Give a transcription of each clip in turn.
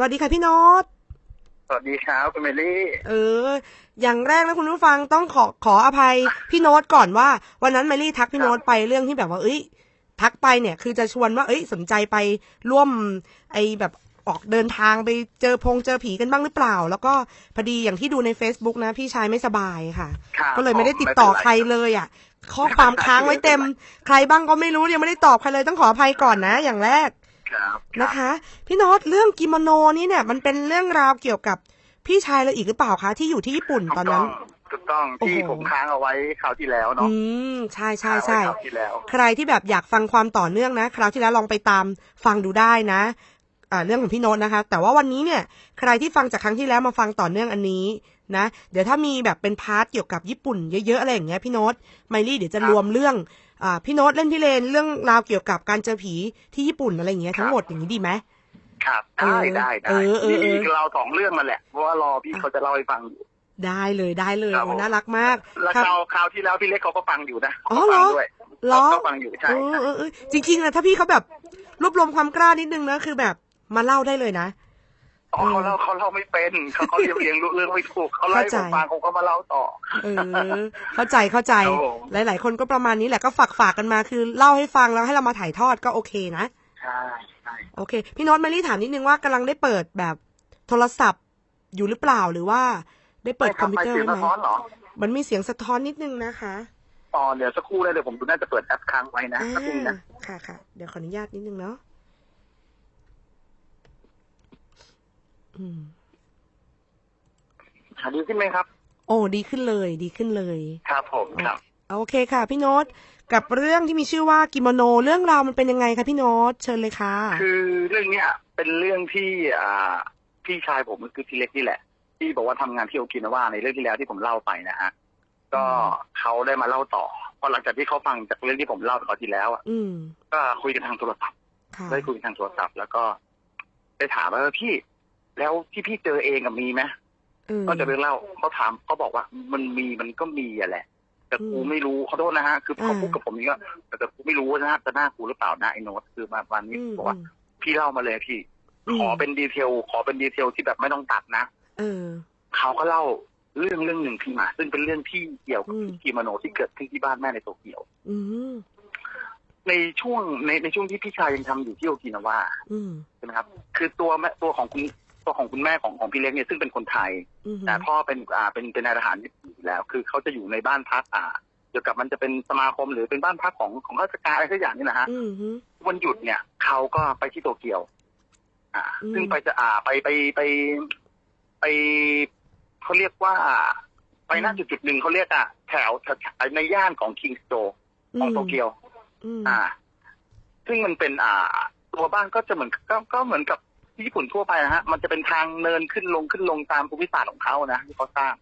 สวัสดีค่ะพี่โน้ตสวัสดีครับคุณเมลี่ เออ อย่างแรกนะคุณผู้ฟังต้องขอขออภัยพี่โน้ตก่อนว่า วันนั้นเมลี่ทักพี่โน้ตไปเรื่องที่แบบว่าเอ้ยทักไปเนี่ย คือจะชวนว่าเอ้ยสนใจไปร่วม ไอแบบออกเดินทางไปเจอพงเจอผีกันบ้างหรือเปล่า แล้วก็พอดีอย่างที่ดูใน Facebook นะ พี่ชายไม่สบายค่ะครับก็เลยไม่ได้ติดต่อใครเลยอะ ข้อความค้างไว้เต็ม ใครบ้างก็ไม่รู้ยังไม่ได้ตอบใครเลยต้องขออภัยก่อนนะ อย่างแรก ครับนะคะ พี่โน้ตเรื่องกิโมโนนี่เนี่ยมันเป็นเรื่องราวเกี่ยวกับพี่ชายเราอีกหรือเปล่าคะที่อยู่ที่ญี่ปุ่นถูกตอนต้นั้อนงถูกต้องที่โอ้โหผมค้างเอาไว้คราวที่แล้วเนาะอืมใช่ใช่ใช่ค้างไว้คราวที่แล้วใครที่แบบอยากฟังความต่อเนื่องนะ คราวที่แล้วลองไปตามฟังดูได้นะอ่า เรื่องของพี่โน้ตนะคะ แต่ว่าวันนี้เนี่ยใครที่ฟังจากครั้งที่แล้วมาฟังต่อเนื่องอันนี้นะ เดี๋ยวถ้ามีแบบเป็นพาร์ทเกี่ยวกับญี่ปุ่นเยอะๆอะไรอย่างเงี้ยพี่โน้ตไมลี่เดี๋ยวจะรวมเรื่องอ่าพี่โน้ตเล่นพี่เลนเรื่องราวเกี่ยวกับการเจอผีที่ญี่ปุ่นอะไรอย่างเงี้ยทั้งหมดอย่างนี้ดีไหมครับเอได้อได้เอได้อเออเออมีเราสองเรื่องมาแหละเพราะว่ารอพี่เขาจะเล่าให้ฟังอยู่ได้เลยได้เลยครับโอ้ผมน่ารักมาก แล้วครับคราวคราวที่แล้วพี่เล็กเขาก็ฟังอยู่นะอ๋อเหรอขาฟังด้วยเหรอเขาฟังอยู่ใช่เออเออเออจริงๆนะถ้าพี่เขาแบบรวบรวมความกล้านิดนึงนะคือแบบ มาเล่าได้เลยนะอ๋อเขาเล่าเขาเล่าไม่เป็นเขาเขาเรียงเรียงเรื่องไม่ถูกเขาไล่เข้าใจผมฟังเขาก็มาเล่าต่อเออเข้าใจเข้าใจครับผมหลาย ๆ คนก็ประมาณนี้แหละก็ฝากฝากกันมาคือเล่าให้ฟังแล้วให้เรามาถ่ายทอดก็โอเคนะใช่ใช่โอเค พี่โน้ตมารีถามนิดนึงว่ากำลังได้เปิดแบบโทรศัพท์อยู่หรือเปล่าหรือว่า ได้เปิดคอมพิวเตอร์ไม่ไว้ทำไหมไมเสียงสะท้อนเหรอมันมีเสียงสะท้อนนิดนึงนะคะอ๋อเดี๋ยวสักครู่เลยเดี๋ยวผมดูน่าจะเปิดแอปค้างไว้นะอ่าสักครู่นะค่ะค่ะเดี๋ยวขออนุญาตนิดนึงเนาะ อืมหาดีขึ้นไหมครับ โอ้ดีขึ้นเลยดีขึ้นเลย ครับผมครับโอเคค่ะ พี่โน้ตกับเรื่องที่มีชื่อว่ากิโมโน เรื่องราวมันเป็นยังไงคะพี่โน้ตเชิญเลยค่ะ คือเรื่องเนี้ยเป็นเรื่องที่อ่าพี่ชายผมก็คือพี่เล็กนี่แหละ ที่บอกว่าทำงานที่โอกินาวาในเรื่องที่แล้วที่ผมเล่าไปนะฮะก็เขาได้มาเล่าต่อพอหลังจากที่เขาฟังจากเรื่องที่ผมเล่าไปคราวที่แล้วอะอืมก็คุยกันทางโทรศัพท์ค่ะได้คุยกันทางโทรศัพท์ แล้วก็ได้ถามว่าเออพี่ แล้วที่พี่เจอเองกับมีไหมเออก็จะเรื่องเล่าเขาถามเขาบอกว่า มันมีมันก็มีอะแหละ แต่กูอืมไม่รู้ขอโทษนะฮะคือเขาอ่าพูดกับผมนี่ก็แต่แต่กูไม่รู้นะฮะจะน่ากูหรือเปล่านะไอ้โน้ตคือมาวันนี้อืมบอกว่า พี่เล่ามาเลยพี่อืมขอเป็นดีเทล ขอเป็นดีเทลที่แบบไม่ต้องตัดนะเออเขาก็เล่าเรื่องเรื่องหนึ่งขึ้นมา ซึ่งเป็นเรื่องที่เกี่ยวกับอืมกิโมโนที่เกิดขึ้นที่บ้านแม่ในโตเกียวอืมในช่วงในในช่วงที่พี่ชายยังทำอยู่ที่โอกินาวาอืมใช่ไหมครับ คือตัวแม่ตัวของคุณ ตัวของคุณแม่ของของพี่เล็กเนี่ยซึ่งเป็นคนไทยอืมแต่พ่อเป็นอ่าเป็นเป็นนายทหารอยู่แล้ว คือเขาจะอยู่ในบ้านพักอ่าเกี่ยวกับมันจะเป็นสมาคมหรือเป็นบ้านพักของของราชการอะไรสักอย่างนี่นะฮะอืมฮึวันหยุดเนี่ยเขาก็ไปที่โตเกียว อ่าอืมซึ่งไปจะอ่าไปไปไปไปเขาเรียกว่า ไปหน้าจุดจุดหนึ่งเขาเรียกอะแถวแถวในย่านของคิงสโตของโตเกียวอืมอ่า ซึ่งมันเป็นอ่า ตัวบ้านก็จะเหมือนก็ก็เหมือนกับที่ ญี่ปุ่นทั่วไปนะฮะ มันจะเป็นทางเนินขึ้นลงขึ้นลงตามภูมิศาสตร์ของเขานะที่เขาสร้าง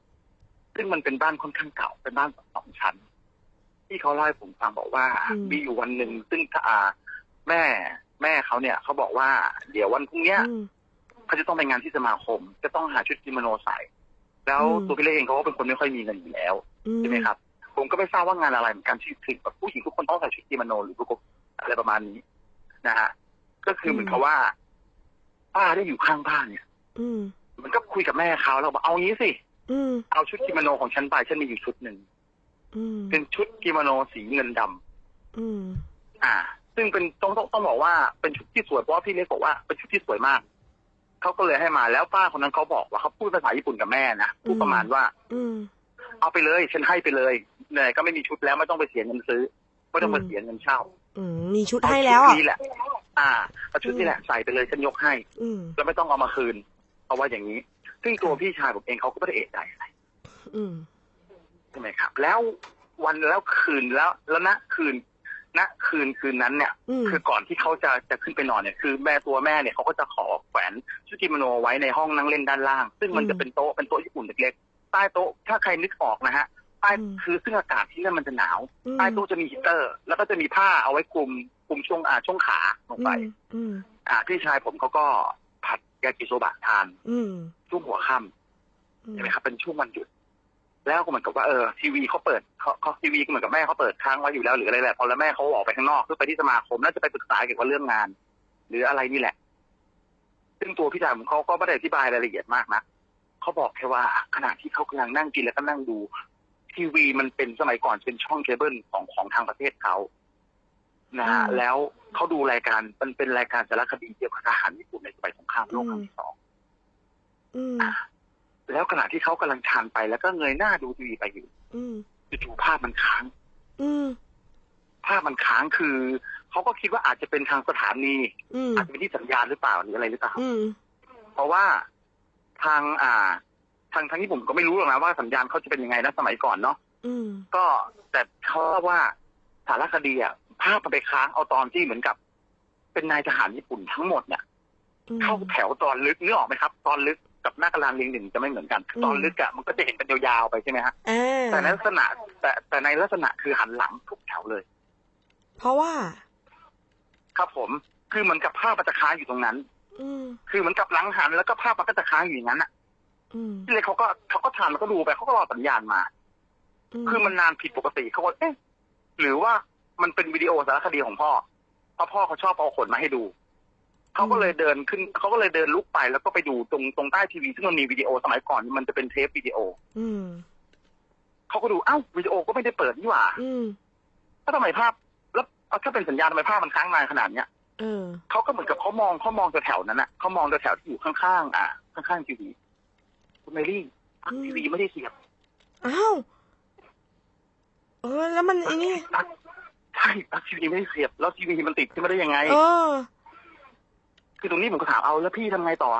ซึ่งมันเป็นบ้านค่อนข้างเก่า เป็นบ้านสองชั้น ที่เขาเล่าให้ผมฟังบอกว่า มีอยู่วันหนึ่งซึ่งอ่าแม่แม่เขาเนี่ยเขาบอกว่า เดี๋ยววันพรุ่งเนี้ยอืมเขาจะต้องไปงานที่สมาคม จะต้องหาชุดกิโมโนใส่แล้วอืมตัวพี่เล็กเองเขาก็เป็นคนไม่ค่อยมีเงินอยู่แล้วอืมใช่ไหมครับ ผมก็ไม่ทราบว่างานอะไรเหมือนกันที่คือแบบผู้หญิงทุกคนต้องใส่ชุดกิโมโนหรือพวกอะไรประมาณนี้นะฮะก็คือเหมือนกับว่า ป้าได้อยู่ข้างบ้านเนี่ย อืม มันก็คุยกับแม่เขาแล้วบอกเอางี้สิอืม เอาชุดกิโมโนของฉันไปฉันมีอยู่ชุดหนึ่งอืม เป็นชุดกิโมโนสีเงินดำอืม อ่า ซึ่งเป็นต้องต้องต้องบอกว่าเป็นชุดที่สวยเพราะว่าพี่เล็กบอกว่าเป็นชุดที่สวยมากเขาก็เลยให้มาแล้วป้าคนนั้นเขาบอกว่าเขาพูดภาษาญี่ปุ่นกับแม่นะพูดประมาณว่า อืม เอาไปเลย ฉันให้ไปเลยเนี่ยก็ไม่มีชุดแล้วไม่ต้องไปเสียเงินซื้อ ไม่ต้องไปเสียเงินเช่า อืมมีชุดให้แล้วอะเอาชุดนี้แหละ อ่าเอาชุดนี้แหละใส่ไปเลยฉันยกให้ อืม แล้วไม่ต้องเอามาคืนเพราะว่าอย่างนี้ ซึ่งตัวพี่ชายผมเองเขาก็ไม่ได้เอะใจอะไรอืม ใช่ไหมครับ แล้ววันแล้วคืนแล้วแล้วณคืนณคืนคืนนั้นเนี่ย อืม คือก่อนที่เขาจะจะขึ้นไปนอนเนี่ยคือแม่ตัวแม่เนี่ยเขาก็จะขอแขวนชุดกิโมโนไว้ในห้องนั่งเล่นด้านล่าง ซึ่งมันอืม จะเป็นโต๊ะเป็นโต๊ะญี่ปุ่นเล็กๆใต้โต๊ะถ้าใครนึกออกนะฮะใต้อืมคือซึ่งอากาศที่นั่นมันจะหนาวอืมใต้โต๊ะจะมีฮีตเตอร์ แล้วก็จะมีผ้าเอาไว้คลุมคลุมช่วงอ่าช่วงขาลงไปอืมอ่าพี่ชายผมเขาก็ผัดยากิโซบะทานอืมช่วงหัวค่ำอืมใช่ไหมครับเป็นช่วงวันหยุด แล้วก็เหมือนกับว่าเออทีวีเขาเปิดเขาเขาทีวีก็เหมือนกับแม่เขาเปิดค้างไว้อยู่แล้วหรืออะไรแหละพอแล้วแม่เขาออกไปข้างนอกเพื่อไปที่สมาคมน่าจะไปปรึกษาเกี่ยวกับเรื่องงาน หรืออะไรนี่แหละ ซึ่งตัวพี่ชายผมเขาก็ไม่ได้อธิบายรายละเอียดมากนะเขาบอกแค่ว่าขณะที่เขากำลังนั่งกินแล้วก็นั่งดู ทีวีมันเป็นสมัยก่อนเป็นช่องเคเบิลของของทางประเทศเขานะฮะอืมแล้วเขาดูรายการมันเป็นรายการสารคดีเกี่ยวกับทหารญี่ปุ่นในสมัยสงครามโลกครั้งที่สองอืมแล้วขณะที่เขากำลังทานไปแล้วก็เงยหน้าดูทีวีไปอยู่อืมจู่ๆภาพมันค้าง อืมภาพมันค้างคือเขาก็คิดว่าอาจจะเป็นทางสถานีอืมอาจจะเป็นที่สัญญาณหรือเปล่าหรืออะไรหรือเปล่าอืมเพราะว่าทางอ่า ทางทางที่ผมก็ไม่รู้หรอกนะว่าสัญญาณเขาจะเป็นยังไงนะสมัยก่อนเนาะอืมก็แต่เขาเล่าว่าสารคดีอะภาพมันไปค้างเอาตอนที่เหมือนกับ เป็นนายทหารญี่ปุ่นทั้งหมดเนี่ยอืมเข้าแถวตอนลึกนึกออกไหมครับ ตอนลึกกับหน้ากระดานเรียงหนึ่งจะไม่เหมือนกันอืมตอนลึกอะมันก็จะเห็นเป็นยาวๆไปใช่ไหมฮะอ่าแต่ในลักษณะ แต่แต่ในลักษณะคือหันหลังทุกแถวเลย เพราะว่า ครับผม คือเหมือนกับภาพมันจะค้างอยู่ตรงนั้น อืมคือเหมือนกับหลังหันแล้วก็ภาพมันก็จะค้างอยู่อย่างนั้นอะอืม พี่เล็กเขาก็เขาก็ทานแล้วก็ดูไปเขาก็รอสัญญาณมา คือมันนานผิดปกติเขาก็เอ๊ะหรือว่ามันเป็นวิดีโอสารคดีของพ่อเพราะพ่อเขาชอบเอาขนมาให้ดูเขาก็เลยเดินขึ้นเขาก็เลยเดินลุกไปแล้วก็ไปดูตรงตรงใต้ทีวีซึ่งมันมีวิดีโอสมัยก่อนมันจะเป็นเทปวิดีโอ อืมเขาก็ดูเอ้าวิดีโอก็ไม่ได้เปิดนี่หว่าอืมแล้วทำไมภาพ แล้วเอาถ้าเป็นสัญญาณทำไมภาพมันค้างนานขนาดเนี้ยเออเขาก็เหมือนกับเขามองเขามองแถวๆนั้นน่ะเขามองแถวๆที่อยู่ข้างๆอะข้างๆทีวี คุณเมลี่ปลั๊กอืมทีวีไม่ได้เสียบอ้าวเออ แล้วมันไอ้นี่ปลั๊กใช่ปลั๊กทีวีไม่ได้เสียบ แล้วทีวีมันติดขึ้นมาได้ยังไง เออ คือตรงนี้ผมก็ถามเอาแล้วพี่ทำไงต่อ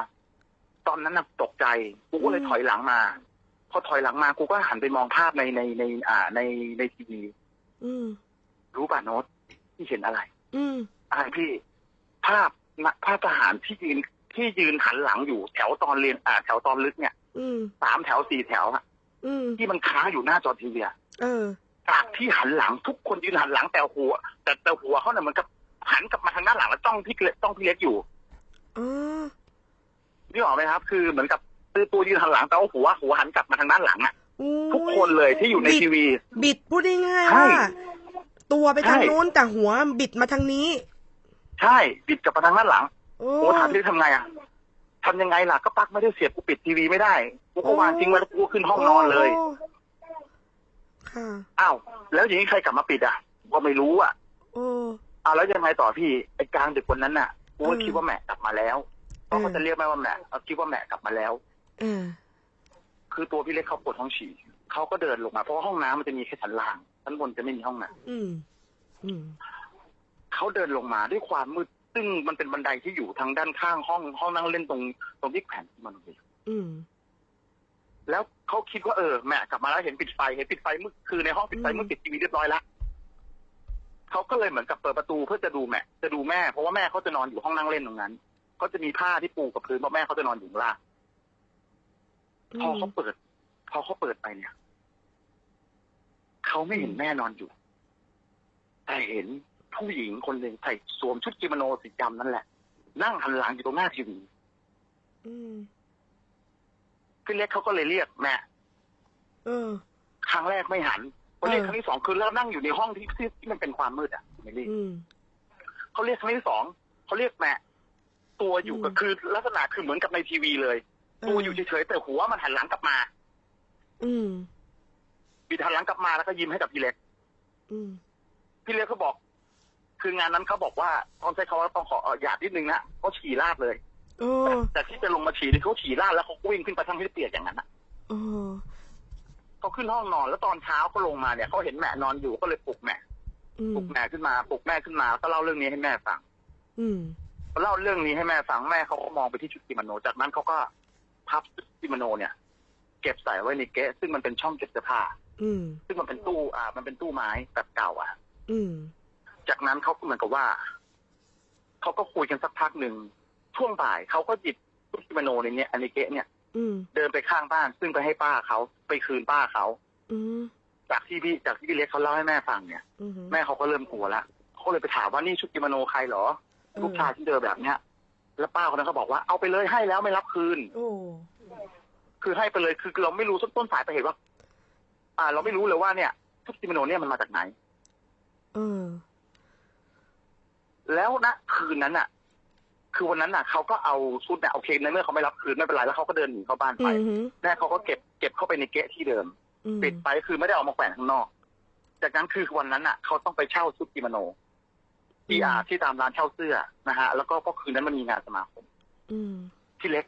ตอนนั้นน่ะตกใจกูก็เลยอืมถอยหลังมา พอถอยหลังมากูก็หันไปมองภาพในในใน อ่า ในในทีวีอืมรู้ป่ะโน้ตที่เห็นอะไร อืมอะไรพี่ ภาพนักภาพทหารที่ยืนที่ยืนหันหลังอยู่ แถวตอนเรียนอ่าแถวตอนลึกเนี่ยอืม สามแถวสี่แถวอะอืมที่มันค้างอยู่หน้าจอทีวีอะเออจากที่หันหลังทุกคนยืนหันหลังแต่หัว แต่แต่หัวเขาเนี่ยเหมือนกับหันกลับมาทางด้านหลังแล้วจ้องพี่เล็กจ้องพี่เล็กอยู่เออนี่ออกไหมครับ คือเหมือนกับคือตัวยืนหันหลังแต่ว่าหัวหัวหันกลับมาทางด้านหลังอะอุ้ยทุกคนเลยที่อยู่ในบิดทีวี บิดพูดง่ายๆใช่ว่าตัวไปทางใช่นู้นแต่หัวบิดมาทางนี้ ใช่ บิดกลับมาทางด้านหลังโอ้โอ้ถามพี่ทำไงอะ ทำยังไงล่ะก็ปลั๊กไม่ได้เสียบกูปิดทีวีไม่ได้กูก็วางทิ้งไว้แล้วกูก็ขึ้นห้องนอนเลยโค่ะอ้าวแล้วอย่างนี้ใครกลับมาปิดอะก็ไม่รู้อะโอ้อ้าวแล้วยังไงต่อพี่ไอ้กลางดึกวันนั้นน่ะกูก็อืมคิดว่าแม่กลับมาแล้วเพราะเขาอืมจะเรียกแม่ว่าแม่เขาคิดว่าแม่กลับมาแล้วเออคือตัวพี่เล็กเขาปวดท้องฉี่เขาก็เดินลงมาเพราะว่าห้องน้ำมันจะมีแค่ชั้นล่างชั้นบนจะไม่มีห้องน้อืมอืมำเขาเดินลงมาด้วยความมืด ซึ่งมันเป็นบันไดที่อยู่ทางด้านข้างห้องห้องนั่งเล่นตรงตรงที่แผ่นที่มันเลยอืมแล้วเขาคิดว่าเออแม่กลับมาแล้วเห็นปิดไฟเห็นปิดไฟมืดคือในห้องปิดไฟอืมมืดปิดทีวีเรียบร้อยแล้วเขาก็เลยเหมือนกับเปิดประตูเพื่อจะดูแม่ จะดูแม่ เพราะว่าแม่เขาจะนอนอยู่ห้องนั่งเล่นตรงนั้นเขาจะมีผ้าที่ปูกับพื้นเพราะแม่เขาจะนอนอยู่ข้างล่างพอเขาเปิด พอเขาเปิดไปเนี่ยเขาไม่เห็นแม่นอนอยู่ แต่เห็น ผู้หญิงคนหนึ่งใส่สวมชุดกิโมโนสีดำนั่นแหละ นั่งหันหลังอยู่ตรงหน้าทีวีอืมพี่เล็กเขาก็เลยเรียกแม่เออครั้งแรกไม่หันพอเรียกเออครั้งที่สองคือแล้วนั่งอยู่ในห้องที่ที่ที่มันเป็นความมืดอะไม่รีอืมเขาเรียกครั้งที่สองเขาเรียกแม่ตัวอยู่อืมก็คือลักษณะคือเหมือนกับในทีวีเลย ตัวอยู่เฉยๆแต่หัวมันหันหลังกลับมา อืมบิดหันหลังกลับมาแล้วก็ยิ้มให้กับพี่เล็กอืมพี่เล็กเขาบอก คืองานนั้นเขาบอกว่าต้องใช้คำว่าต้องขอเอ่อหยาดนิดนึงนะเขาฉี่ราดเลยโอ้แต่แต่ที่จะลงมาฉี่นี่เขาฉี่ราดแล้วเขาก็วิ่งขึ้นไปทั้งที่เปียกอย่างนั้นนะโอ้เขาขึ้นห้องนอนแล้วตอนเช้าเขาลงมาเนี่ยเขาเห็นแม่นอนอยู่ก็เลยปลุกแม่อืมปลุกแม่ขึ้นมาปลุกแม่ขึ้นมาก็เล่าเรื่องนี้ให้แม่ฟัง อืมพอเล่าเรื่องนี้ให้แม่ฟังแม่เขาก็มองไปที่ชุดกิโมโน จากนั้นเขาก็พับชุดกิโมโนเนี่ย เก็บใส่ไว้ในเก๊ะซึ่งมันเป็นช่องเก็บเสื้อผ้าอืมซึ่งมันเป็นตู้อ่า มันเป็นตู้ไม้แบบเก่าอะ อืม จากนั้นเขาก็เหมือนกับว่าเขาก็คุยกันสักพักหนึ่งช่วงบ่ายเขาก็หยิบชุดกิโมโนในเนี้ยอันนี้เก๊ะเนี่ยอืมเดินไปข้างบ้านซึ่งไปให้ป้าเขาไปคืนป้าเขาอืมจากที่พี่จากที่พี่เล็กเขาเล่าให้แม่ฟังเนี่ยอืมแม่เขาก็เริ่มกลัวละเขาเลยไปถามว่านี่ชุดกิโมโนใครเหรอ ลูกชายที่เดินแบบเนี้ยแล้วป้าคนนั้นเขาบอกว่าเอาไปเลยให้แล้วไม่รับคืนโอ้คือให้ไปเลยคือเราไม่รู้ต้นสายไปลายเหตุว่า อ่า เราไม่รู้เลยว่าเนี่ยชุดกิโมโนเนี่ยมันมาจากไหนเออ แล้วณคืนนั้นอะ คือวันนั้นน่ะเขาก็เอาชุดเนี่ยโอเคในเมื่อเขาไม่รับคืนไม่เป็นไรแล้วเขาก็เดินหนีเข้าบ้านอืไปมฮึแม่เขาก็เก็บเก็บเข้าไปในเก๊ะที่เดิมอืมปิดไปคือไม่ได้เออกมาแขวนข้างนอก จากนั้นคือวันนั้นอะ เขาต้องไปเช่าชุดกิโมโนที่อาที่ตามร้านเช่าเสื้อนะฮะ แล้วก็ก็คืนนั้นมันมีงานสมาคมอืมที่เล็ก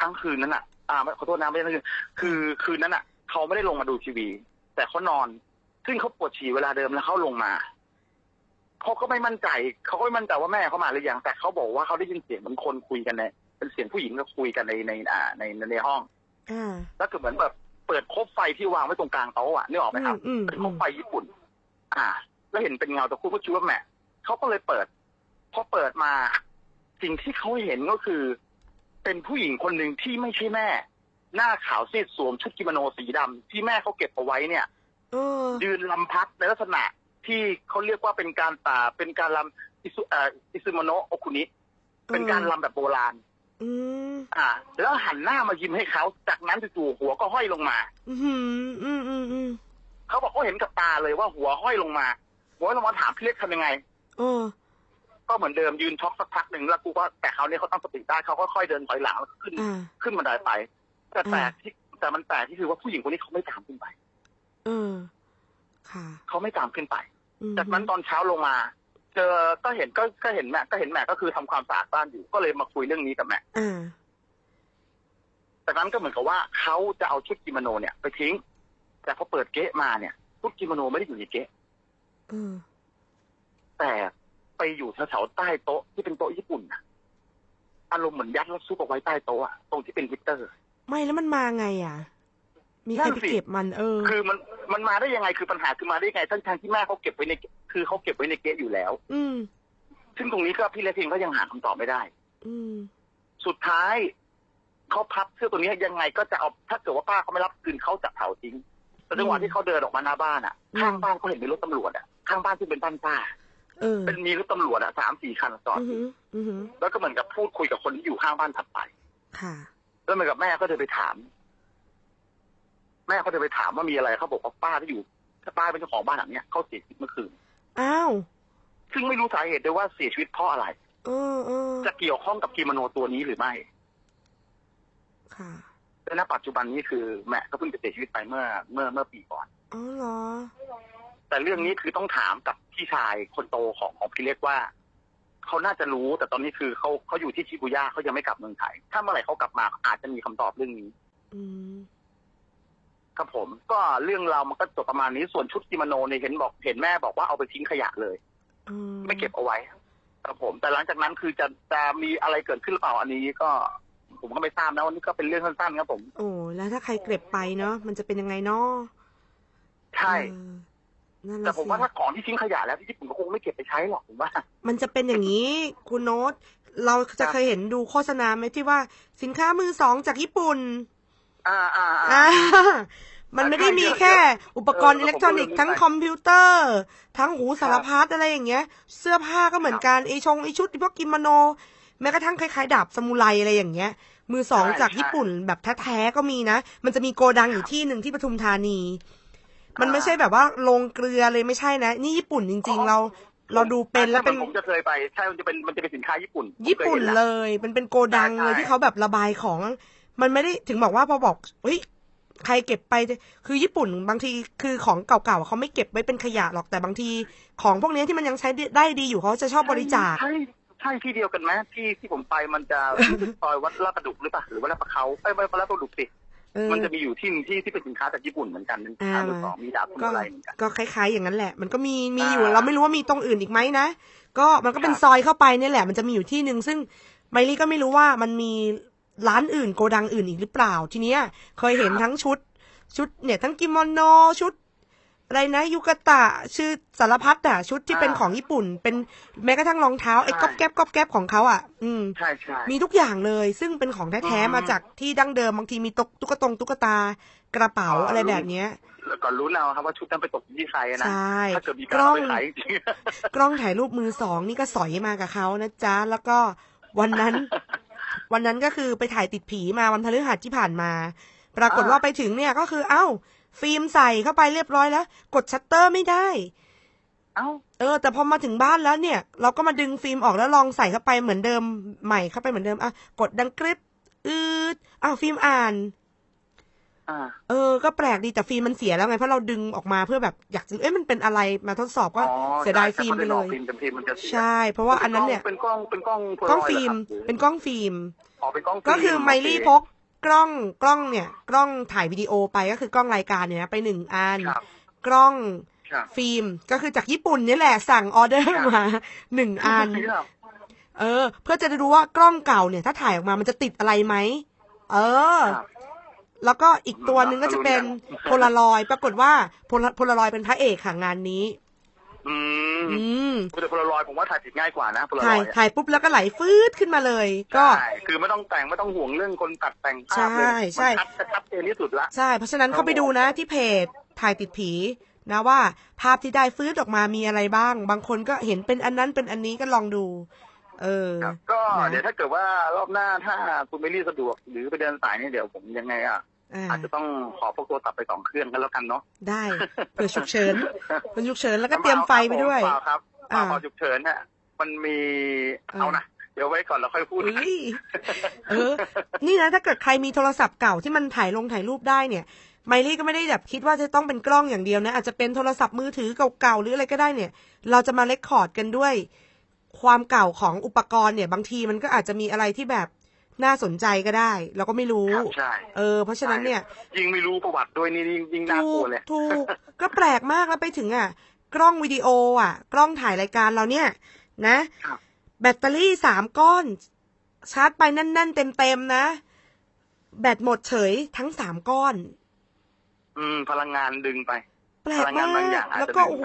ทั้งคืนนั้นอะ อ่าไม่ขอโทษนะไม่ใช่ทั้งคืนคือคืนนั้นอะ เขาไม่ได้ลงมาดูทีวี แต่เขานอน ซึ่งเขาปวดฉี่เวลาเดิมแล้วเขาลงมา เขาก็ไม่มั่นใจเขาก็ไม่มั่นใจว่าแม่เขามาหรือยังแต่เขาบอกว่าเขาได้ยินเสียงเหมือนคนคุยกันในเป็นเสียงผู้หญิงก็คุยกันในในอ่าในในในห้องอ่าแล้วก็เหมือนแบบเปิดคบไฟที่วางไว้ตรงกลางโต๊ะอะนึกออกไหมครับอืมอืมเป็นคบไฟญี่ปุ่น อ่า แล้วเห็นเป็นเงาตะคุ่มก็คิดว่าแม่เขาก็เลยเปิดพอเปิดมาสิ่งที่เขาเห็นก็คือ เป็นผู้หญิงคนหนึ่งที่ไม่ใช่แม่ หน้าขาวซีดสวมชุดกิโมโนสีดำที่แม่เขาเก็บเอาไว้เนี่ยเออยืนลำพัดในลักษณะ ที่เขาเรียกว่าเป็นการป่าเป็นการลำอิซุเอ่ออิซุโมโนะโอคุนิเป็นการลำแบบโบราณอืมอ่า แล้วหันหน้ามายิ้มให้เขา จากนั้นจู่ๆหัวก็ห้อยลงมาอืมอืมอืมอืมเขาบอกเขาเห็นกับตาเลยว่าหัวห้อยลงมาหัวลงมาถามพี่เล็กทำยังไงเออก็เหมือนเดิมยืนช็อกสักพักหนึ่งแล้วกูก็แต่เขาวเนี่ยเขาตั้งสติได้เขาก็ค่อยเดินถอยหลังแล้วก็ขึ้นอ่าขึ้นบันไดไป แต่อ่าแปลกที่แต่มันแปลกที่คือว่าผู้หญิงคนนี้เขาไม่ตามขึ้นไป เออ ค่ะ เขาไม่ตามขึ้นไปอืม จากนั้นตอนเช้าลงมา เจอก็เห็นก็ก็เห็นแม่ก็เห็นแม่ก็คือทำความสะอาดบ้านอยู่ ก็เลยมาคุยเรื่องนี้กับแม่อ่าจากนั้นก็เหมือนกับว่าเขาจะเอาชุดกิโมโนเนี่ยไปทิ้ง แต่พอเปิดเก๊ะมาเนี่ยชุดกิโมโนไม่ได้อยู่ในเก๊ะเออแต่ไปอยู่แถวๆใต้โต๊ะที่เป็นโต๊ะญี่ปุ่นนะอารมณ์เหมือนยัดแล้วซุปเอาไว้ใต้โต๊ะอะตรงที่เป็นฮิตเตอร์ ไม่แล้วมันมาไงอะ มีใครนั่นไปสิเก็บมันเออ คือมันมันมาได้ยังไงคือปัญหาคือมาได้ยังไงทั้งทางๆที่แม่เขาเก็บไว้ใน คือเขาเก็บไว้ในเก๊ะอยู่แล้ว อืมซึ่งตรงนี้ก็พี่เล็กเองก็ยังหาคำตอบไม่ได้ อืมสุดท้ายเขาพับเสื้อตัวนี้ยังไงก็จะเอาถ้าเกิดว่าป้าเขาไม่รับคืนเขาจะเผาทิ้งแต่จังหวะอืมที่เขาเดินออกมาหน้าบ้านอะอืมข้างบ้านเขาเห็นมีรถตำรวจอะข้างบ้านที่เป็นบ้านป้าเออเป็นมีรถตำรวจอะสามสี่คันจอดอืออยู่หืออือหือแล้วก็เหมือนกับพูดคุยกับคนที่อยู่ข้างบ้านถัดไปค่ะแล้วเหมือนกับแม่ก็เดินไปถาม แม่เขาเดินไปถามว่ามีอะไรเขาบอกว่าป้าที่อยู่ป้าเป็นเจ้าของบ้านหลังเนี้ยเขาเสียชีวิตเมื่อคืนอ้าวซึ่งไม่รู้สาเหตุด้วยว่าเสียชีวิตเพราะอะไรเออเออจะเกี่ยวข้องกับกิโมโนตัวนี้หรือไม่ ค่ะและณปัจจุบันนี้คือแม่ก็เพิ่งจะเสียชีวิตไปเมื่อเมื่อเมื่อปีก่อนอ๋อเหรอ แต่เรื่องนี้คือต้องถามกับพี่ชายคนโตของของพี่เล็กว่าเขาน่าจะรู้แต่ตอนนี้คือเขาเขาอยู่ที่ชิบุย่าเขายังไม่กลับเมืองไทยถ้าเมื่อไหร่เขากลับมาอาจจะมีคำตอบเรื่องนี้ อืม ครับผม ก็เรื่องราวมันก็จบประมาณนี้ส่วนชุดกิโมโนเนี่ยเห็นบอกเห็นแม่บอกว่าเอาไปทิ้งขยะเลย อืมไม่เก็บเอาไว้ ครับผม แต่หลังจากนั้นคือจะจะมีอะไรเกิดขึ้นหรือเปล่าอันนี้ก็ ผมก็ไม่ทราบนะวันนี้ก็เป็นเรื่องสั้นๆครับผม โอ้แล้วถ้าใครเก็บไปเนาะมันจะเป็นยังไงเนาะใช่ เออนั่นแต่ละผมสิว่าถ้าของที่ทิ้งขยะแล้วที่ญี่ปุ่นก็คงไม่เก็บไปใช้หรอกผมว่า มันจะเป็นอย่างนี้คุณโน้ตเราจะเคยเห็นดูโฆษณาไหมที่ว่าสินค้ามือสองจากญี่ปุ่น อ่าอ่าอ่าอ่ามันไม่ได้มีแค่ อุปกรณ์เอออิเล็กทรอนิกส์ผมก็ลืมทั้งไปคอมพิวเตอร์ ทั้งหูสารพัดอะไรอย่างเงี้ย เสื้อผ้าก็เหมือนกันไอชงไอชุดพวกกิโมโน แม้กระทั่งคล้ายๆดาบซามูไรอะไรอย่างเงี้ย มือสองใช่จากใช่ญี่ปุ่นแบบแท้ๆก็มีนะ มันจะมีโกดังอยู่ที่หนึ่งที่ปทุมธานี มันไม่ใช่แบบว่าลงเกลือเลยไม่ใช่นะ นี่ญี่ปุ่นจริง ๆ เราเราดูเป็นแล้วเป็นผมจะเคยไปใช่มันจะเป็นมันจะเป็นสินค้าญี่ปุ่น ญี่ปุ่นผมคเลห็ยมันเป็นโกดังใช่เลยใช่ที่เขาแบบระบายของ มันไม่ได้ถึงบอกว่าพอบอกเฮ้ยใครเก็บไปคือญี่ปุ่นบางทีคือของเก่าๆเขาไม่เก็บไว้เป็นขยะหรอกแต่บางทีของพวกนี้ที่มันยังใช้ได้ดีอยู่เขาจะชอบบริจาคใช่ใช่ที่เดียวกันไหมที่ที่ผมไปมันจะรู้สึกซอยวัดลาดประดุกหรือเปล่าหรือว่าลาดประเขาเอ้ยไม่วัดลาดประดุกสิเออมันจะมีอยู่ที่หนึ่งที่ที่เป็นสินค้าจากญี่ปุ่นเหมือนกันเป็นสินค้ามือสองมีดาบก็อะไรเหมือนกันก็คล้าย ๆ อย่างนั้นแหละ มันก็มีมีอยู่อ่าเราไม่รู้ว่ามีตรงอื่นอีกไหมนะก็มันก็เป็นครับซอยเข้าไปเนี่ยแหละ มันจะมีอยู่ที่หนึ่งซึ่งไมลี่ก็ไม่รู้ว่ามันมี ร้านอื่นโกดังอื่นอีกหรือเปล่า ทีเนี้ย เคยเห็นทั้งชุด ชุดเนี่ยทั้งกิโมโนชุด อะไรนะยูกะตะ ชื่อสารพัดอะชุดที่เป็นของญี่ปุ่น เป็นแม้กระทั่งรองเท้าไอ้ก๊อบแก๊บก๊อบแก๊บของเขาอะอืมใช่ใช่มีทุกอย่างเลย ซึ่งเป็นของแท้อืมๆมาจากที่ดั้งเดิมบางทีมีตุ๊กตุ๊กตงตุ๊กตากระเป๋าอ๋อออะไรแบบเนี้ยแล้วก็รู้เอาครับว่าชุดนั้นไปตกอยู่ที่ใครนะใช่ถ้าเกิดมีกการล้อเอางไปขายจริงกล้องถ่ายรูปมือสองนี่ก็สอยมากับเขานะจ๊ะ แล้วก็วันนั้น วันนั้นก็คือไปถ่ายติดผีมาวันพฤหัสที่ผ่านมา ปรากฏว่าไปถึงเนี่ยก็คือ เอ้า ฟิล์มใส่เข้าไปเรียบร้อยแล้ว กดชัตเตอร์ไม่ได้ เอ้า เออ แต่พอมาถึงบ้านแล้วเนี่ย เราก็มาดึงฟิล์มออกแล้วลองใส่เข้าไปเหมือนเดิมใหม่เข้าไปเหมือนเดิมอะกดดังกริบอืดอ้าวฟิล์มอ่านอ่า เออ ก็แปลกดีแต่ฟิล์มมันเสียแล้วไงเพราะเราดึงออกมาเพื่อแบบอยากจะเอ๊ะมันเป็นอะไรมาทดสอบก็อ๋อเสียดายฟิล์มไปเลยฟิล์มเต็มทีมันจะเสียใช่ เพราะว่าอันนั้นเนี่ยเป็นกล้องเป็นกล้องเป็นกกล้ล้อองงฟิล์มเป็นกล้องฟิล์มอ๋อเป็นกล้องฟิล์ก็คือไมลี่พกกล้องกล้องเนี่ย กล้องถ่ายวิดีโอไปก็คือกล้องรายการเนี่ยนะไปหนึ่งอันครับกล้องครับฟิล์มก็คือจากญี่ปุ่นนี่แหละสั่งออเดอร์ครับมาหนึ่งอันครับเออ เพื่อจะได้รู้ว่ากล้องเก่าเนี่ย ถ้าถ่ายออกมามันจะติดอะไรไหมเออครับ แล้วก็อีกตัวหนึ่งก็จะเป็นครับโพลารอยด์ปรากฏว่าโพลาโพลารอยด์เป็นพระเอกค่ะงานนี้อืมอืมแต่โพลารอยด์ผมว่าถ่ายติดง่ายกว่านะโพลารถ่าอยยด์ถ่ายปุ๊บแล้วก็ไหลฟืดขึ้นมาเลย ก็ใช่คือไม่ต้องแต่งไม่ต้องห่วงเรื่องคนตัดแต่งภาพเลยใช่ใช่มันชัดชัดเจนที่สุดละใช่เพราะฉะนั้นครับเข้าไปดูนะที่เพจถ่ายติดผีนะว่าภาพที่ได้ฟื้นออกมามีอะไรบ้าง บางคนก็เห็นเป็นอันนั้นเป็นอันนี้ก็ลองดู เออครับก็นะเดี๋ยวถ้าเกิดว่ารอบหน้าถ้าคุณไม่รีสะดวก หรือไปเดินสายเนี่ยเดี๋ยวผมยังไงอะ อ่าอาจจะต้องขอพวกโทรศัพท์ไปสองเครื่องกันแล้วกันเนาะได้เผื่อฉุกเฉินเผื่อฉุกเฉินแล้วก็เตรียมไฟไปด้วยเปล่าครับเปล่าอ่าขอฉุกเฉินเนี่ยมันมีอ่าเอานะเดี๋ยวไว้ก่อนแล้วค่อยพูดเอ้ยเออ นี่นะถ้าเกิดใครมีโทรศัพท์เก่าที่มันถ่ายลงถ่ายรูปได้เนี่ยไมลี่ก็ไม่ได้แบบคิดว่าจะต้องเป็นกล้องอย่างเดียวนะ อาจจะเป็นโทรศัพท์มือถือเก่าๆหรืออะไรก็ได้เนี่ย เราจะมาเลคคอร์ดกันด้วย ความเก่าของอุปกรณ์เนี่ย บางทีมันก็อาจจะมีอะไรที่แบบ น่าสนใจก็ได้ เราก็ไม่รู้ ครับใช่เออ เพราะฉะนั้นเนี่ย ยิ่งไม่รู้ประวัติด้วยนี่ยิ่งยิ่งน่ากถูลัวกเลย ถูกก็แปลกมากแล้วไปถึงอะ กล้องวิดีโออะ กล้องถ่ายรายการเราเนี่ย นะ ครับ แบตเตอรี่สามก้อน ชาร์จไปแน่นๆเต็มๆนะ แบตหมดเฉยทั้งสามก้อน อืม พลังงานดึงไป แปลกพลังงามานบางอกย่างอาจจะแล้วก็ดึงไปโอ้โห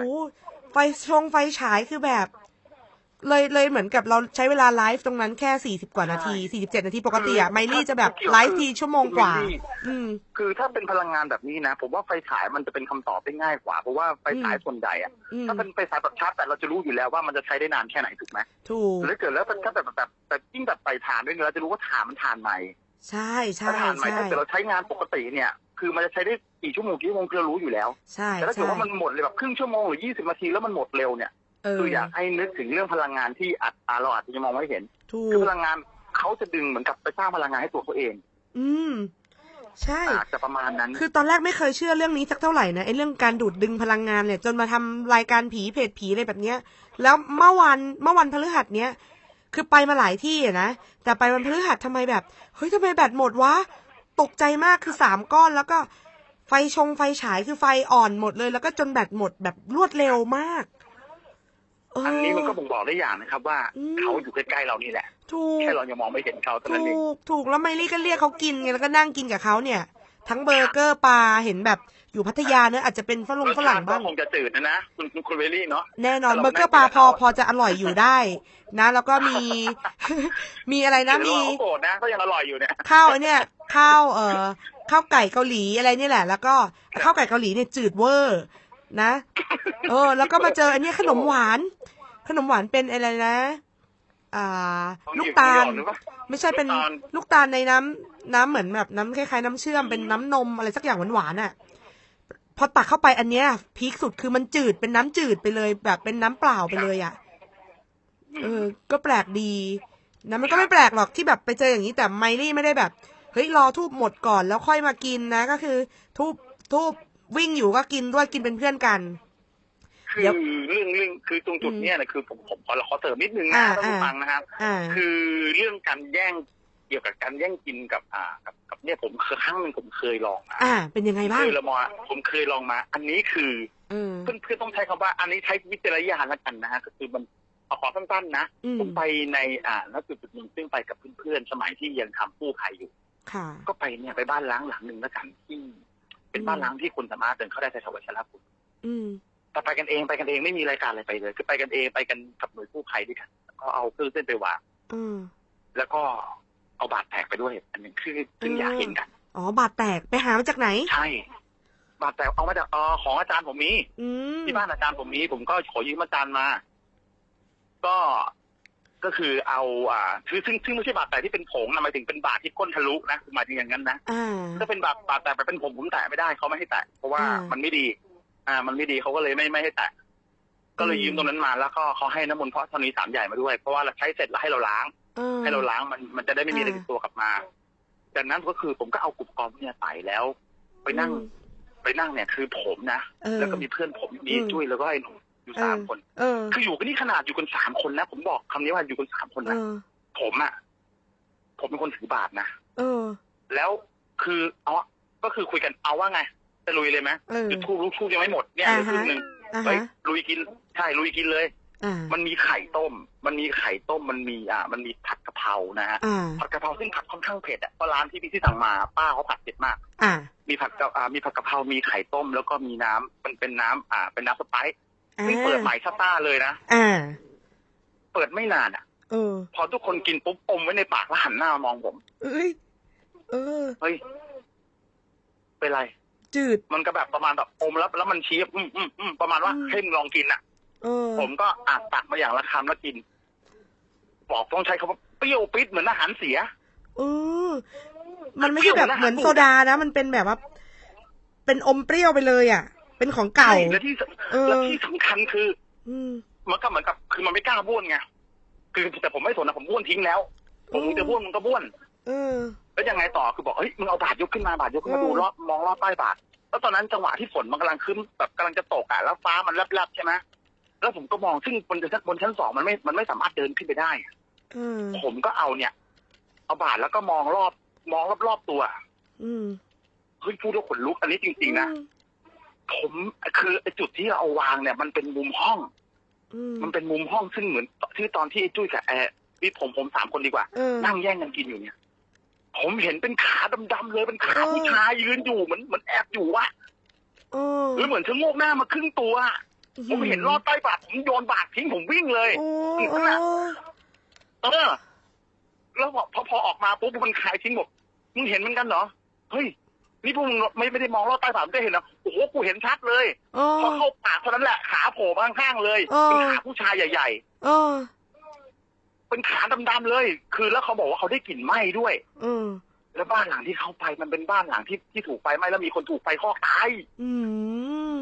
ไฟชงไฟฉายคือแบบ เลยเลยเหมือนกับเราใช้เวลาไลฟ์ตรงนั้นแค่สี่สิบกว่านาทีสี่สิบเจ็ดนาทีปกติอะไมลี่จะแบบไลฟ์ทีชั่วโมงกว่า อืม คือถ้าเป็นพลังงานแบบนี้นะ ผมว่าไฟฉายมันจะเป็นคำตอบได้ง่ายกว่า เพราะว่าไฟฉายส่วนใหญ่อะอืมถ้าเป็นไฟฉายแบบชาร์จแต่เราจะรู้อยู่แล้วว่ามันจะใช้ได้นานแค่ไหนถูกไหมถูกหรือเกิดแล้วถ้าแบบแบบแบบยิ่งแบบไปทานด้วยเนี่ยเราจะรู้ว่าฐานมันทานใหม่ใช่ใช่ถ้าทานใหม่ใช่ถ้าเกิดเราใช้งานปกติเนี่ยคือมันจะใช้ได้กี่ชั่วโมงกี่ชั่วโมงคือเรารู้อยู่แล้ว ใช่แต่ถ้าเกิดใช่ว่ามันหมดเลยแบบครึ่งชั่วโมงหรือยี่สิบนาทีแล้วมันหมดเร็วเนี่ยเออ คืออยากให้นึกถึงเรื่องพลังงานที่อาจอ่าเราอาจจะยังมองไม่เห็นถูคือกพลังงานเขาจะดึงเหมือนกับไปสร้างพลังงานให้ตัวเขาเอง อืมใช่อาจจะประมาณนั้น คือตอนแรกไม่เคยเชื่อเรื่องนี้สักเท่าไหร่นะไอ้เรื่องการดูดดึงพลังงานเนี่ย จนมาทำรายการผีเพจผีอะไรแบบเนี้ย แล้วเมื่อวันเมื่อวันพฤหัสเนี้ยคือไปมาหลายที่อะนะ แต่ไปวันพฤหัสทำไมแบบเฮ้ยทำไมแบตหมดวะตกใจมากคือสามก้อนแล้วก็ไฟชงไฟฉายคือไฟอ่อนหมดเลย แล้วก็จนแบตหมดแบบรวดเร็วมากเอออัอั นนี้มันก็บ่งบอกได้อย่างนะครับ ว่าอืมเขาอยู่ใกล้ๆเรานี่แหละถูกแค่เรายังมองไม่เห็นเขาเท่านั้นเองถูกถูกแล้วไมลี่ก็เรียกเขากินไงแล้วก็นั่งกินกับเขาเนี่ย ทั้งเบอร์เกอร์ปลาเห็นแบบอยู่พัทยาเนอะอาจจะเป็นฝรั่งฝรั่งบ้างก็คงจะจืดนะนะคุณคุณคุณเวลลี่เนาะแน่นอนแต่เราเบอร์เกอร์ปลาไม่พอได้พอจะอร่อยอยู่ได้ นะ แล้วก็มี มีอะไรนะเดี๋ยวมีเราเขาโกรธนะก็ยังอร่อยอยู่เนี่ยข้าวไอ้เนี่ยข้าวเอ่อข้าวไก่เกาหลีอะไรเนี่ยแหละ แล้วก็ข้าวไก่เกาหลีเนี่ยจืดเวอร์นะ เออ แล้วก็มาเจออันเนี้ยขนมหวาน ขนมหวานเป็นอะไรนะ อ่า ลูกตาลหรือเปล่าไม่ใช่เป็นลูกตาลลูกตาลในน้ำน้ำเหมือนแบบน้ำคล้ายๆน้ำเชื่อมเป็นน้ำนมอะไรสักอย่างหวานๆอะพอตักเข้าไปอันเนี้ยพีคสุดคือมันจืดเป็นน้ำจืดไปเลย แบบเป็นน้ำเปล่าไปเลยอะเออ ก็แปลกดีนะมันก็ไม่แปลกหรอกที่แบบไปเจออย่างนี้แต่ไมลี่ไม่ได้แบบเฮ้ยรอทูบหมดก่อนแล้วค่อยมากินนะ ก็คือทูบทูบวิ่งอยู่ก็กินด้วยกินเป็นเพื่อนกัน คือเดี๋ยวเรื่องเรื่องคือตรงจุดเนี้ยนะคือผมผมขอขอเสริมนิดนึงอ่านะท่านผู้อ่าฟังนะครับอ่าคือเรื่องการแย่งเกี่ยวกับการแย่งกินกับอ่ากับกับเนี่ยผมเคยครั้งหนึ่งผมเคยลองมาอ่า เป็นยังไงบ้างเคยละมอผมเคยลองมา อันนี้คือเออเพื่อนเพื่อนต้องใช้คำว่าอันนี้ใช้วิจารณญาณแล้วกันนะฮะก็คือมันเอาขอสั้นๆนะอืมผมไปในอ่าณจุดจุดหนึ่งซึ่งไปกับเพื่อนๆสมัยที่ยังทำกู้ภัยอยู่ค่ะก็ไปเนี่ยไปบ้านล้างหลังหนึ่งแล้วกันที่ เป็นบ้านล้างที่คนสามารถเดินเข้าได้แถวๆวัชรพลอืม แต่ไปกันเองไปกันเองไม่มีรายการอะไรไปเลยคือไปกันเองไปกันกับหน่วยกู้ภัยด้วยกันแล้วก็เอาเครื่องเส้นไปวางอืมแล้วก็เอาบาดแตกไปด้วย อันหนึ่งคือซึ่งอยากเห็นกันอ๋อบาดแตกไปหามาจากไหน ใช่บาดแตกเอามาจากเออของอาจารย์ผมมีอืมที่บ้านอาจารย์ผมมีผมก็ขอยืมอาจารย์มา ก็ก็คือเอาอ่าคือซึ่งซึ่งไม่ใช่บาดแตกที่เป็นผงนะหมายถึงเป็นบาดที่ก้นทะลุนะคือหมายถึงอย่างนั้นนะอ่าถ้าเป็นบาดบาดแตกไปเป็นผมผมแตะไม่ได้เขาไม่ให้แตะเพราะว่าอ่ามัมันไม่ดี อ่า มันไม่ดีเขาก็เลยไม่ไม่ให้แตะก็เลยยืมตรงนั้นมาแล้วก็เขาให้น้ำมนต์เพราะธรณีสามใหญ่มาด้วย เพราะว่าเราใช้เสร็จแล้วให้เราล้างเออให้เราล้างมันมันจะได้ไม่มีอะไรอ่าติดตัวกลับมา จากนั้นก็คือผมก็เอากุบกองเนี่ยไปแล้ว ไปนั่งอืมไปนั่งเนี่ยคือผมนะเออแล้วก็มีเพื่อนผมมีอืมจุ้ยแล้วก็ไอ้หนุ่มอยู่สามคนเออคืออยู่กันนี่ขนาดอยู่กันสามคนนะผมบอกคำนี้ว่าอยู่กันสามคนเอนะอผมอะผมเป็นคนถือบาทนะเออแล้วคือเอาก็คือคุยกันเอาว่าไง จะลุยเลยไหมเออ จุดทูบลูกทูบยังไม่หมดเนี่ยอ่าเหลือครึ่งหนึ่งอ่าเฮ้ยฮะลุยกินใช่ลุยกินเลย อ่ามันมีไข่ต้ม มันมีไข่ต้มมันมีอ่า มันมีผัดกะเพรานะฮะอ่าผัดกะเพราซึ่งผัดค่อนข้างเผ็ดอะเพราะร้านที่พี่ที่สั่งมาป้าเขาผัดเผ็ดมาก อ่ามีผัดกะอ่ามีผัดกะเพรา มีไข่ต้ม แล้วก็มีน้ำมันเป็นน้ำอ่า เป็นน้ำสไปซ์อ่าซึ่งเปิดใหม่ซ่าๆเลยนะ อ่า เปิดไม่นานอะ เออ พอทุกคนกินปุ๊บอมไว้ในปากแล้วหันหน้ามองผม เอ้ย เออ เฮ้ย เป็นไร จืด มันก็แบบประมาณแบบอมแล้วแล้วมันชี้อืมอืมอืมประมาณว่าอืม ให้มึงลองกินอะ เออผมก็อาจตักมาอย่างละคำแล้วกิน บอกต้องใช้คำว่าเปรี้ยวปิดเหมือนอาหารเสีย เออ มันไม่ใช่แบบเหมือนโซดานะ มันเป็นแบบว่า เป็นอมเปรี้ยวไปเลยอะ เป็นของเก่า ใช่และที่สเออ และที่สำคัญคือ อืม มันก็เหมือนกับคือมันไม่กล้าบ้วนไงคือแต่ผมไม่สนนะผมบ้วนทิ้งแล้ว ผมมึงจะบ้วนมึงก็บ้วน เออ แล้วยังไงต่อคือบอกเฮ้ยมึงเอาบาดยกขึ้นมาบาดยกขึ้นมาอืมดูรอบมองรอบใต้บาดแล้วตอนนั้นจังหวะที่ฝนมันกำลังขึ้นแบบกำลังจะตกอะแล้วฟ้ามันแลบๆใช่ไหมแล้วผมก็มองซึ่งบนชั้นบนชั้นสองมันไม่มันไม่สามารถเดินขึ้นไปได้เออผมก็เอาเนี่ย เอาบาดแล้วก็มองรอบ มองรอบๆตัวอืมเฮ้ยพูดแล้วขนลุกอันนี้จริงๆนะผมคือไอ้จุดที่เอาวางเนี่ย มันเป็นมุมห้องอืมมันเป็นมุมห้องซึ่งเหมือนที่ตอนที่ไอ้จุ้ยกับแอร์พี่ผมผมสามคนดีกว่าเออนั่งแย่งกันกินอยู่เนี่ย ผมเห็นเป็นขาดำๆเลยเป็นขาเออผู้ชายยืนอยู่เหมือนเหมือนแอบอยู่วะเออหรือเหมือนชะโงกหน้ามาครึ่งตัวอะผมเห็นรอดใต้บาทผมโยนบาททิ้งผมวิ่งเลยโอ้เออเออ แล้วพอพอพอออกมาปุ๊บมันคลายทิ้งบอกมึงเห็นเหมือนกันเหรอเฮ้ยนี่พวกมึงไม่ไม่ได้มองลอดใต้บาทไม่ได้เห็นนะโอ้โหกูเห็นชัดเลยเอพออเข้าปากเท่านั้นแหละขาโผล่มาข้างๆเลยเออเป็นขาผู้ชายใหญ่เออๆ เป็นขาดำๆเลย คือแล้วเขาบอกว่าเขาได้กลิ่นไหม้ด้วยเออแล้วบ้านหลังที่เขาไปมันเป็นบ้านหลังที่ที่ถูกไฟไหม้แล้วมีคนถูกไฟคลอกตายอืม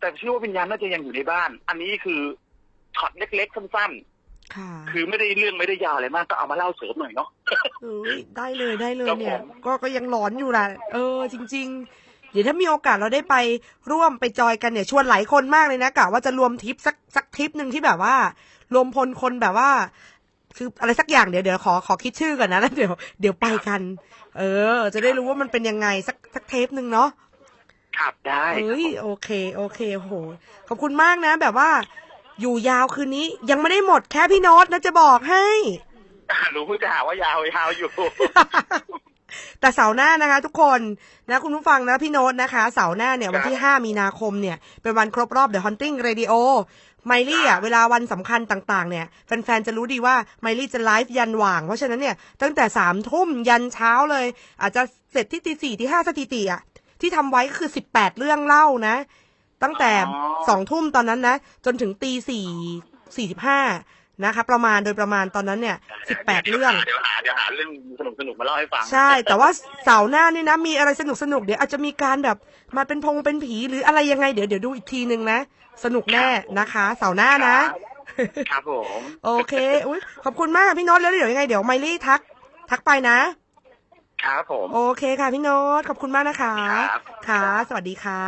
แต่เชื่อว่าวิญญาณน่าจะยังอยู่ในบ้าน อันนี้คือช็อตเล็กๆสั้นค่ะๆคือไม่ได้เรื่องไม่ได้ยาวอะไรมากก็เอามาเล่าเสริมหน่อยเนาะเอ้ยได้เลยได้เลยครับเนี่ยผมก็ก็ยังหลอนอยู่แหละเออ จริง ๆ เดี๋ยวถ้ามีโอกาสเราได้ไปร่วมไปจอยกันเนี่ยชวนหลายคนมากเลยนะกะว่าจะรวมทริปสักสักทริปหนึ่งที่แบบว่า รวมพลคนแบบว่า คืออะไรสักอย่างเดี๋ยวเดี๋ยวขอขอคิดชื่อก่อนนะแล้วเดี๋ยวเดี๋ยวไปกัน เออ จะได้รู้ว่ามันเป็นยังไงสักสักเทปหนึ่งเนาะครับได้เอ้ยโอเค โอเคโหขอบคุณมากนะ แบบว่า อยู่ยาวคืนนี้ยังไม่ได้หมดแค่พี่โน้ตนะจะบอกให้รู้จะหาว่ายาวยาวอยู่ แต่เสาร์หน้านะคะ ทุกคนนะคุณผู้ฟังนะพี่โน้ตนะคะ เสาร์หน้าเนี่ยวันที่ 5 มีนาคมเนี่ย เป็นวันครบรอบ The Hunting Radio ไมลี่อะเวลาวันสำคัญต่างๆ เนี่ย แฟนๆ จะรู้ดีว่าไมลี่จะไลฟ์ยันหว่าง เพราะฉะนั้นเนี่ย ตั้งแต่สามทุ่มยันเช้าเลย อาจจะเสร็จที่ตีสี่ที่ห้าสถิติอะที่ทำไว้ก็คือสิบแปดเรื่องเล่านะ ตั้งแต่อ๋อสองทุ่มตอนนั้นนะ จนถึงตีสี่สี่สิบห้า นะคะ ประมาณโดยประมาณตอนนั้นเนี่ยสิบแปดเรื่อง เดี๋ยวหาเดี๋ยวหาเรื่องสนุกสนุกๆมาเล่าให้ฟัง ใช่ แต่ว่าเสาร์หน้านี่นะ มีอะไรสนุกสนุกๆเดี๋ยวอาจจะมีการแบบมาเป็นพงเป็นผีหรืออะไรยังไงเดี๋ยวเดี๋ยวดูอีกทีนึงนะ สนุกแน่นะคะ เสาร์หน้านะ ครับผม โอเคอุ้ยขอบคุณมากพี่โน้ตแล้วเดี๋ยวยังไงเดี๋ยวไมลี่ทัก ทักไปนะครับผม โอเคค่ะพี่โน้ตขอบคุณมากนะคะครับค่ะ สวัสดีค่ะ